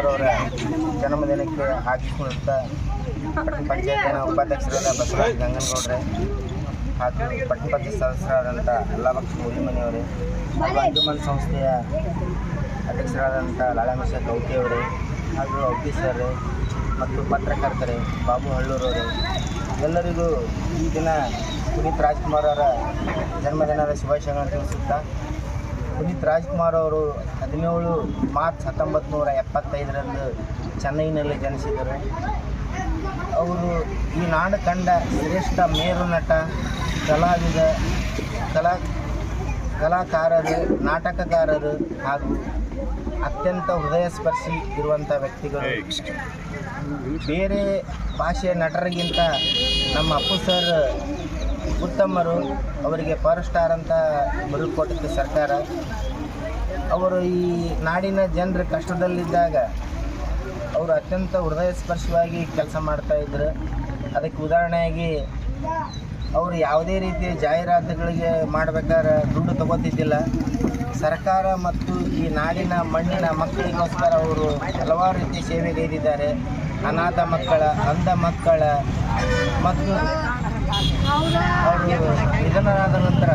ಅವರ ಜನ್ಮದಿನಕ್ಕೆ ಹಾಕಿಕೊಳ್ಳುತ್ತ ಪಂಚಾಯತಿನ ಉಪಾಧ್ಯಕ್ಷರಾದ ಬಸವರಾಜ ಗಂಗನಗೌಡ್ರೆ ಹಾಗೂ ಪಟ್ಟಣ ಪಂಚಾಯತ್ ಸದಸ್ಯರಾದಂಥ ಅಲ್ಲಾಬಕ್ಷ ಮುಲಿಮನಿಯವರೇ ಹಾಗೂ ಅಂಜುಮನ್ ಸಂಸ್ಥೆಯ ಅಧ್ಯಕ್ಷರಾದಂಥ ಲಾಳಾಮಿಷ ಕೌಟಿಯವರೇ ಹಾಗೂ ಆಫೀಸರ್ ಮತ್ತು ಪತ್ರಕರ್ತರೇ, ಬಾಬು ಹಳ್ಳೂರವರೇ ಎಲ್ಲರಿಗೂ ಈ ದಿನ ಪುನೀತ್ ರಾಜ್ಕುಮಾರ್ ಅವರ ಜನ್ಮದಿನದ ಶುಭಾಶಯಗಳನ್ನು ತಿಳಿಸುತ್ತಾ ಪುನೀತ್ ರಾಜ್ಕುಮಾರ್ ಅವರು ಹದಿನೇಳು ಮಾರ್ಚ್ ಹತ್ತೊಂಬತ್ತು ನೂರ ಎಪ್ಪತ್ತೈದರಂದು ಚೆನ್ನೈನಲ್ಲಿ ಜನಿಸಿದರು. ಅವರು ಈ ನಾಡು ಕಂಡ ಶ್ರೇಷ್ಠ ಮೇರು ನಟ, ಕಲಾವಿದ, ಕಲಾ, ಕಲಾಕಾರರು, ನಾಟಕಕಾರರು ಹಾಗೂ ಅತ್ಯಂತ ಹೃದಯ ಸ್ಪರ್ಶಿ ಇರುವಂಥ ವ್ಯಕ್ತಿಗಳು. ಬೇರೆ ಭಾಷೆಯ ನಟರಿಗಿಂತ ನಮ್ಮ ಅಪ್ಪು ಸರ್ ಉತ್ತಮರು, ಅವರಿಗೆ ಪವರ್ ಸ್ಟಾರ್ ಅಂತ ಬಿರುದು ಕೊಟ್ಟಿತ್ತು ಸರ್ಕಾರ. ಅವರು ಈ ನಾಡಿನ ಜನರ ಕಷ್ಟದಲ್ಲಿದ್ದಾಗ ಅವರು ಅತ್ಯಂತ ಹೃದಯ ಸ್ಪರ್ಶವಾಗಿ ಕೆಲಸ ಮಾಡ್ತಾಯಿದ್ರು ಅದಕ್ಕೆ ಉದಾಹರಣೆಯಾಗಿ, ಅವರು ಯಾವುದೇ ರೀತಿಯ ಜಾಹೀರಾತುಗಳಿಗೆ ಮಾಡಬೇಕಾದ್ರೆ ದುಡ್ಡು ತಗೋತಿದ್ದಿಲ್ಲ. ಸರ್ಕಾರ ಮತ್ತು ಈ ನಾಡಿನ ಮಣ್ಣಿನ ಮಕ್ಕಳಿಗೋಸ್ಕರ ಅವರು ಹಲವಾರು ರೀತಿಯ ಸೇವೆಗೈದಿದ್ದಾರೆ ಅನಾಥ ಮಕ್ಕಳ, ಅಂಧ ಮಕ್ಕಳ ಮತ್ತು ನಿಧನರಾದ ನಂತರ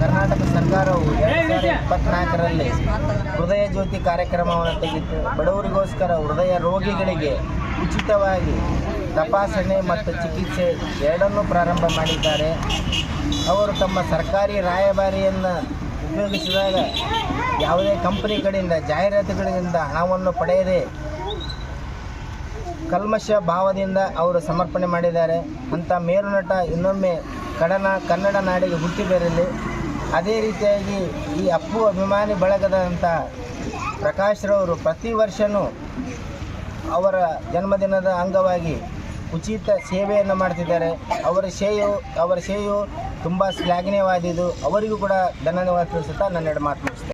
ಕರ್ನಾಟಕ ಸರ್ಕಾರವು ಎರಡು ಸಾವಿರದ ಇಪ್ಪತ್ನಾಲ್ಕರಲ್ಲಿ ಹೃದಯ ಜ್ಯೋತಿ ಕಾರ್ಯಕ್ರಮವನ್ನು ತೆಗೆದು ಬಡವರಿಗೋಸ್ಕರ ಹೃದಯ ರೋಗಿಗಳಿಗೆ ಉಚಿತವಾಗಿ ತಪಾಸಣೆ ಮತ್ತು ಚಿಕಿತ್ಸೆ ಎರಡನ್ನೂ ಪ್ರಾರಂಭ ಮಾಡಿದ್ದಾರೆ. ಅವರು ತಮ್ಮ ಸರ್ಕಾರಿ ರಾಯಭಾರಿಯನ್ನು ಉಪಯೋಗಿಸಿದಾಗ ಯಾವುದೇ ಕಂಪನಿ ಕಡೆಯಿಂದ ಜಾಹೀರಾತುಗಳಿಂದ ಹಣವನ್ನು ಪಡೆಯದೆ ಕಲ್ಮಶ ಭಾವದಿಂದ ಅವರು ಸಮರ್ಪಣೆ ಮಾಡಿದ್ದಾರೆ. ಅಂಥ ಮೇರುನಟ ಇನ್ನೊಮ್ಮೆ ಕಡನ ಕನ್ನಡ ನಾಡಿಗೆ ಹುಟ್ಟಿ ಬರಲಿ. ಅದೇ ರೀತಿಯಾಗಿ ಈ ಅಪ್ಪು ಅಭಿಮಾನಿ ಬಳಗದಂಥ ಪ್ರಕಾಶ್ರವರು ಪ್ರತಿ ವರ್ಷವೂ ಅವರ ಜನ್ಮದಿನದ ಅಂಗವಾಗಿ ಉಚಿತ ಸೇವೆಯನ್ನು ಮಾಡ್ತಿದ್ದಾರೆ. ಅವರ ಸೇವೆಯು ಅವರ ಸೇವೆಯು ತುಂಬ ಶ್ಲಾಘನೀಯವಾದಿದ್ದು ಅವರಿಗೂ ಕೂಡ ಧನ್ಯವಾದ ತಿಳಿಸುತ್ತಾ ನನ್ನೆರಡು ಮಾತು